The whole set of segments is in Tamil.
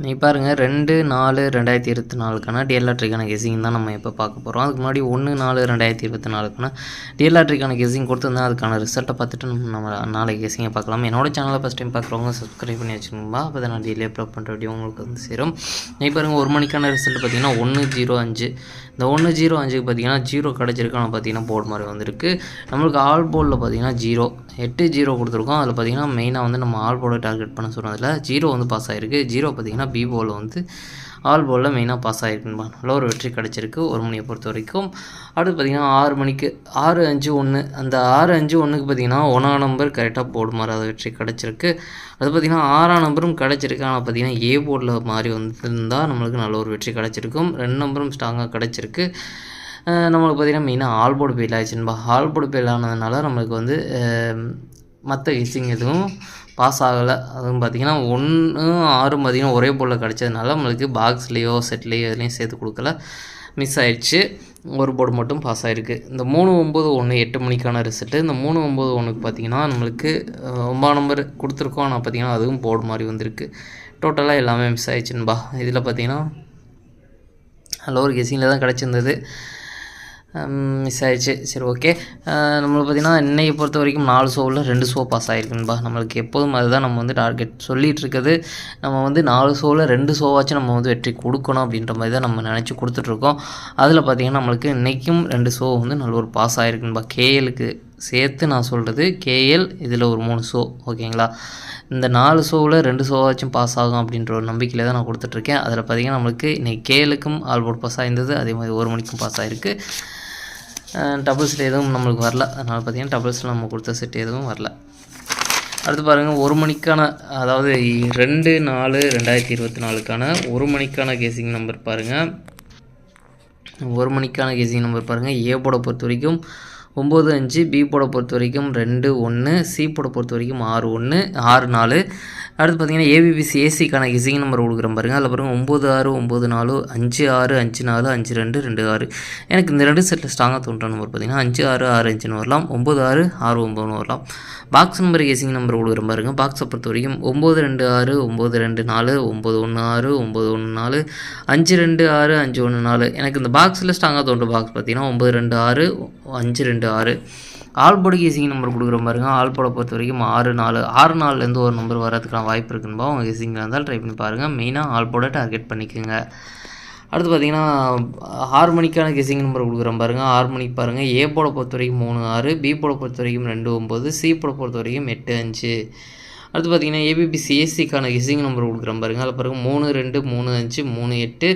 நீ பாருங்கள் ரெண்டு நாலு ரெண்டாயிரத்தி இருபத்தி நாலுக்கான டிஎல்ஆர்ட்ரிக்கான கெஸிங் தான் நம்ம இப்போ பார்க்க போகிறோம் அதுக்கு முன்னாடி ஒன்று நாலு ரெண்டாயிரத்தி இருபத்தி நாலுக்கான டிஎல்ஆர்ட்ரிக்கான கெஸிங் கொடுத்துருந்தா அதுக்கான ரிசல்ட்டை பார்த்துட்டு நம்ம நம்ம நாளைக்கு கெஸிங்கை பார்க்கலாம். என்னோட சேனலை ஃபஸ்ட் டைம் பார்க்குறவங்க சப்ஸ்கிரைப் பண்ணி வச்சுக்கோங்கப்பா. அப்போ தான் நான் டெய்லி அப்லோட் பண்ணுற வீடியோ உங்களுக்கு வந்து சேரும். நீ பாருங்கள் ஒரு மணிக்கான ரிசல்ட் பார்த்தீங்கன்னா ஒன்று ஜீரோ அஞ்சு. இந்த ஒன்று ஜீரோ அஞ்சுக்கு பார்த்தீங்கன்னா ஜீரோ கிடச்சிருக்கு. ஆனால் பார்த்தீங்கன்னா போர்டு மாதிரி வந்திருக்கு. நம்மளுக்கு ஆல் போர்டில் பார்த்தீங்கன்னா ஜீரோ. எட்டு ஜீரோ கொடுத்துருக்கோம். அதில் பார்த்தீங்கன்னா மெயினாக வந்து நம்ம ஆல் போர்டை டார்கெட் பண்ண சொன்னதில் ஜீரோ வந்து பாஸ் ஆகிருக்கு ஜீரோ பார்த்தீங்கன்னா பி போலில் வந்து ஆல் போலில் மெயினாக பாஸ் ஆகிருக்குன்பா நல்ல ஒரு வெற்றி கிடச்சிருக்கு. ஒரு மணியை பொறுத்த வரைக்கும். அடுத்து பார்த்தீங்கன்னா ஆறு மணிக்கு ஆறு அஞ்சு ஒன்று அந்த ஆறு அஞ்சு ஒன்றுக்கு பார்த்தீங்கன்னா ஒன்றாம் நம்பர் கரெக்டாக போர்டு மாதிரி அது வெற்றி கிடச்சிருக்கு. அது பார்த்திங்கன்னா ஆறாம் நம்பரும் கிடச்சிருக்கு. ஆனால் பார்த்தீங்கன்னா ஏ போர்டில் மாறி வந்திருந்தால் நம்மளுக்கு நல்ல ஒரு வெற்றி கிடச்சிருக்கும். ரெண்டு நம்பரும் ஸ்ட்ராங்காக கிடச்சிருக்கு. நம்மளுக்கு பார்த்திங்கன்னா மெயினாக ஆல் போர்டு ஃபெயில் ஆயிடுச்சுன்பா ஆல் போர்டு ஃபெயில் ஆனதுனால நம்மளுக்கு வந்து மற்ற கிசிங் எதுவும் பாஸ் ஆகலை. அதுவும் பார்த்திங்கன்னா ஒன்று ஆறும் பார்த்திங்கன்னா ஒரே போர்டில் கிடச்சதுனால நம்மளுக்கு பாக்ஸ்லேயோ செட்லேயோ எதுலேயும் சேர்த்து கொடுக்கல. மிஸ் ஆயிடுச்சு. ஒரு போர்டு மட்டும் பாஸ் ஆகிருக்கு இந்த மூணு ஒம்பது ஒன்று எட்டு மணிக்கான ரிசல்ட்டு இந்த மூணு ஒம்பது ஒன்றுக்கு பார்த்தீங்கன்னா நம்மளுக்கு ஒம்பது நம்பர் கொடுத்துருக்கோம். ஆனால் பார்த்தீங்கன்னா அதுவும் போர்டு மாதிரி வந்திருக்கு. டோட்டலாக எல்லாமே மிஸ் ஆயிடுச்சுன்பா இதில் பார்த்தீங்கன்னா லோவர் ஒரு கெஸிங்கில் தான் கிடச்சிருந்தது. மிஸ் ஆயிடுச்சு சரி ஓகே நம்மளுக்கு பார்த்திங்கன்னா இன்னைக்கு பொறுத்த வரைக்கும் நாலு ஷோவில் ரெண்டு ஷோ பாஸ் ஆகிருக்குன்பா நம்மளுக்கு எப்போதும் அதுதான் நம்ம வந்து டார்கெட் சொல்லிகிட்டு இருக்குது நம்ம வந்து நாலு ஷோவில் ரெண்டு ஷோவாச்சும் நம்ம வந்து வெற்றி கொடுக்கணும் அப்படின்ற மாதிரி தான் நம்ம நினச்சி கொடுத்துட்ருக்கோம் அதில் பார்த்திங்கன்னா நம்மளுக்கு இன்றைக்கும் ரெண்டு ஷோ வந்து நல்ல ஒரு பாஸ் ஆகிருக்குன்பா கேஎலுக்கு சேர்த்து நான் சொல்கிறது கேஎல் இதில் ஒரு மூணு ஷோ ஓகேங்களா இந்த நாலு ஷோவில் ரெண்டு ஷோவாச்சும் பாஸ் ஆகும் அப்படின்ற ஒரு நம்பிக்கையில் தான் நான் கொடுத்துட்ருக்கேன் அதில் பார்த்திங்கன்னா நம்மளுக்கு இன்றைக்கி கேஎலுக்கும் ஆல்போர்ட் பாஸ் ஆயிருந்தது அதே மாதிரி ஒரு மணிக்கும் பாஸ் ஆகிருக்கு டபுள்ஸில் எதுவும் நம்மளுக்கு வரல. அதனால் பார்த்தீங்கன்னா டபுள்ஸில் நம்ம கொடுத்த செட் எதுவும் வரல. அடுத்து பாருங்கள் ஒரு மணிக்கான அதாவது ரெண்டு நாலு ரெண்டாயிரத்தி இருபத்தி நாலுக்கான ஒரு மணிக்கான கேசிங் நம்பர் பாருங்கள் ஒரு மணிக்கான கேசிங் நம்பர் பாருங்கள் ஏ போட பொறுத்த வரைக்கும் ஒம்பது அஞ்சு பி போட பொறுத்த வரைக்கும் ரெண்டு ஒன்று சி போட பொறுத்த வரைக்கும் ஆறு ஒன்று ஆறு நாலு அடுத்து பார்த்தீங்கன்னா ஏபிபிசி ஏசிக்கான இசிங் நம்பர் கொடுக்குறேன் பாருங்கள் அதில் பாருங்கள் ஒம்பது ஆறு ஒம்பது நாலு அஞ்சு ஆறு அஞ்சு நாலு அஞ்சு ரெண்டு ரெண்டு ஆறு. எனக்கு இந்த ரெண்டு செட்டில் ஸ்ட்ராங்காக தோன்ற நம்பர் பார்த்தீங்கன்னா அஞ்சு ஆறு ஆறு அஞ்சுன்னு வரலாம். ஒம்பது ஆறு ஆறு ஒம்பதுன்னு வரலாம். பாக்ஸ் நம்பர் ஏசிங் நம்பர் கொடுக்குறேன் பாருங்கள் பாக்ஸை பொறுத்த வரைக்கும் ஒம்பது ரெண்டு ஆறு ஒம்பது ரெண்டு நாலு ஒம்பது ஒன்று ஆறு ஒம்பது ஒன்று நாலு அஞ்சு ரெண்டு ஆறு அஞ்சு ஒன்று நாலு. எனக்கு இந்த பாக்ஸில் ஸ்ட்ராங்காக தோன்ற பாக்ஸ் பார்த்தீங்கன்னா ஒம்பது ரெண்டு ஆறு அஞ்சு ரெண்டு ஆறு. ஆல் போர்டு கேசிங் நம்பர் கொடுக்குற பாருங்க. ஆல் போர்டை பொறுத்த வரைக்கும் ஆறு நாலு ஆறு நாலுலேருந்து ஒரு நம்பர் வரதுக்கான வாய்ப்பு இருக்குன்னு அவங்க கேசிங்கில் இருந்தால் ட்ரை பண்ணி பாருங்கள் மெயினாக ஆல் போர்டை டார்கெட் பண்ணிக்கோங்க. அடுத்து பார்த்தீங்கன்னா ஆறு மணிக்கான கெஸிங் நம்பர் கொடுக்குறேன் பாருங்கள் ஆறு மணிக்கு பாருங்கள் ஏ போட பொறுத்த வரைக்கும் மூணு ஆறு பி போட பொறுத்த வரைக்கும் ரெண்டு ஒம்பது சி போட பொறுத்த வரைக்கும் எட்டு அஞ்சு. அடுத்து பார்த்தீங்கன்னா ஏபிபி சிஎஸ்சிக்கான கெஸிங் நம்பர் கொடுக்குறேன் பாருங்கள் அதில் பாருங்கள் மூணு ரெண்டு மூணு அஞ்சு மூணு எட்டு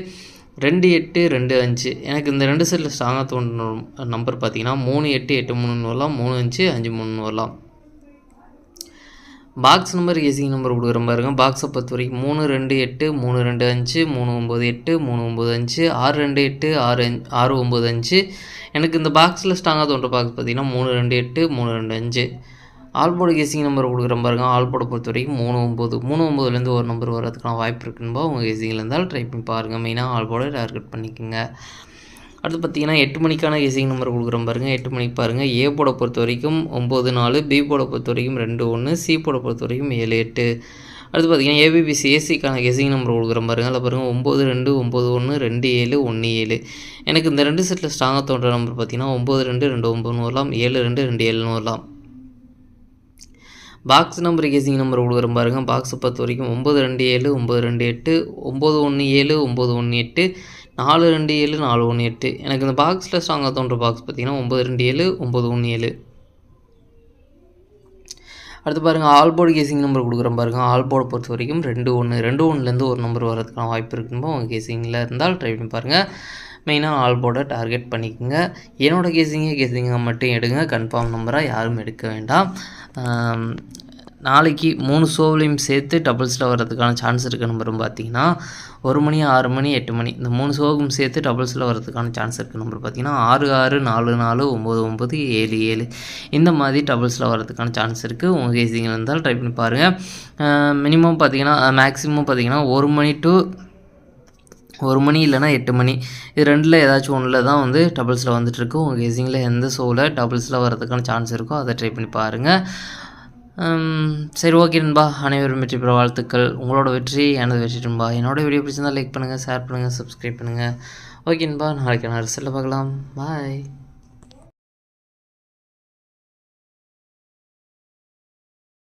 ரெண்டு எட்டு ரெண்டு அஞ்சு. எனக்கு இந்த ரெண்டு செட்டில் ஸ்ட்ராங்காக தோன்ற நம்பர் பார்த்தீங்கன்னா மூணு எட்டு எட்டு மூணுன்னு வரலாம் மூணு அஞ்சு அஞ்சு மூணுன்னு வரலாம். பாக்ஸ் நம்பர் ஏசி நம்பர் கொடுக்குறேன் பாருங்க பாக்ஸை பொறுத்த வரைக்கும் மூணு ரெண்டு எட்டு மூணு ரெண்டு அஞ்சு மூணு ஒம்பது எட்டு மூணு ஒம்பது அஞ்சு ஆறு ரெண்டு எட்டு ஆறு அஞ்சு ஆறு ஒம்பது அஞ்சு. எனக்கு இந்த பாக்ஸில் ஸ்ட்ராங்காக தோன்ற பாக்ஸ் பார்த்தீங்கன்னா மூணு ரெண்டு எட்டு மூணு ரெண்டு அஞ்சு. ஆல்போர்டு கெஸிங் நம்பர் கொடுக்குற பாருங்க. ஆல்போர்டை பொறுத்த வரைக்கும் மூணு ஒம்பது மூணு ஒம்பதுலேருந்து ஒரு நம்பர் வரதுக்கான வாய்ப்பு இருக்குன்னு உங்கள் கெஸிங்கில் இருந்தால் ட்ரை பண்ணி பாருங்கள் மெயினாக ஆல்போர்டை டார்கெட் பண்ணிக்கோங்க. அடுத்து பார்த்தீங்கன்னா எட்டு மணிக்கான கெஸிங் நம்பர் கொடுக்குறோம் பாருங்கள் எட்டு மணிக்கு பாருங்கள் ஏ போட பொறுத்த வரைக்கும் ஒம்பது நாலு பி போட பொறுத்த வரைக்கும் ரெண்டு ஒன்று சி போட பொறுத்த வரைக்கும் ஏழு எட்டு. அடுத்து பார்த்தீங்கன்னா ஏபிபிசி ஏசிக்கான கெஸிங் நம்பர் கொடுக்குறோம் பாருங்கள் அதில் பாருங்கள் ஒம்பது ரெண்டு ஒம்பது ஒன்று ரெண்டு ஏழு ஒன்று ஏழு. எனக்கு இந்த ரெண்டு செட்டில் ஸ்ட்ராங்காக தோன்ற நம்பர் பார்த்தீங்கன்னா ஒம்பது ரெண்டு ரெண்டு ஒம்பதுன்னு வரலாம். ஏழு ரெண்டு ரெண்டு ஏழுன்னு வரலாம். பாக்ஸ் நம்பர் கேசிங் நம்பர் கொடுக்குறேன் பாருங்கள் பாக்ஸை பொறுத்த வரைக்கும் ஒம்பது ரெண்டு ஏழு ஒம்பது ரெண்டு எட்டு ஒம்பது ஒன்று ஏழு ஒம்பது ஒன்று எட்டு நாலு ரெண்டு ஏழு நாலு ஒன்று எட்டு. எனக்கு இந்த பாக்ஸில் ஸ்ட்ராங்காக தோன்ற பாக்ஸ் பார்த்தீங்கன்னா ஒம்பது ரெண்டு ஏழு ஒம்பது ஒன்று ஏழு. அடுத்து பாருங்கள் ஆல்போர்டு கேசிங் நம்பர் கொடுக்குறேன் பாருங்கள் ஆல்போர்டு பொறுத்த வரைக்கும் ரெண்டு ஒன்று ரெண்டு ஒன்றுலேருந்து ஒரு நம்பர் வரதுக்கான வாய்ப்பு இருக்குன்னு உங்கள் கேசிங்கில் இருந்தால் ட்ரை பண்ணி பாருங்கள் மெயினாக ஆல் போர்டை டார்கெட் பண்ணிக்கோங்க. என்னோடய கேசிங்கே கேசிங்காக மட்டும் எடுங்க. கன்ஃபார்ம் நம்பராக யாரும் எடுக்க வேண்டாம். நாளைக்கு மூணு ஷோவிலையும் சேர்த்து டபுள்ஸில் வர்றதுக்கான சான்ஸ் இருக்குது நம்பரும் பார்த்தீங்கன்னா ஒரு மணி ஆறு மணி எட்டு மணி. இந்த மூணு ஷோவுக்கும் சேர்த்து டபுள்ஸில் வர்றதுக்கான சான்ஸ் இருக்குது நம்பர் பார்த்தீங்கன்னா ஆறு ஆறு நாலு நாலு ஒம்பது ஒம்பது ஏழு ஏழு. இந்த மாதிரி டபுள்ஸில் வர்றதுக்கான சான்ஸ் இருக்குது உங்கள் கேசிங்கில் இருந்தால் ட்ரை பண்ணி பாருங்கள் மினிமம் பார்த்தீங்கன்னா மேக்ஸிமம் பார்த்தீங்கன்னா ஒரு மணி டு ஒரு மணி இல்லைனா எட்டு மணி. இது ரெண்டில் ஏதாச்சும் ஒன்றில் தான் வந்து டபுள்ஸில் வந்துட்டுருக்கு. உங்கள் கெஸிங்கில் எந்த ஷோவில் டபுள்ஸில் வரதுக்கான சான்ஸ் இருக்கோ அதை ட்ரை பண்ணி பாருங்கள் சரி ஓகே நண்பா. அனைவரும் வெற்றி பெற வாழ்த்துக்கள். உங்களோட வெற்றி எனது வெற்றி நண்பா. என்னோட வீடியோ பிடிச்சிருந்தால் லைக் பண்ணுங்கள் ஷேர் பண்ணுங்கள் சப்ஸ்கிரைப் பண்ணுங்கள் ஓகே நண்பா நாளைக்கு நான் ரிசல்ட்டில் பார்க்கலாம். பாய்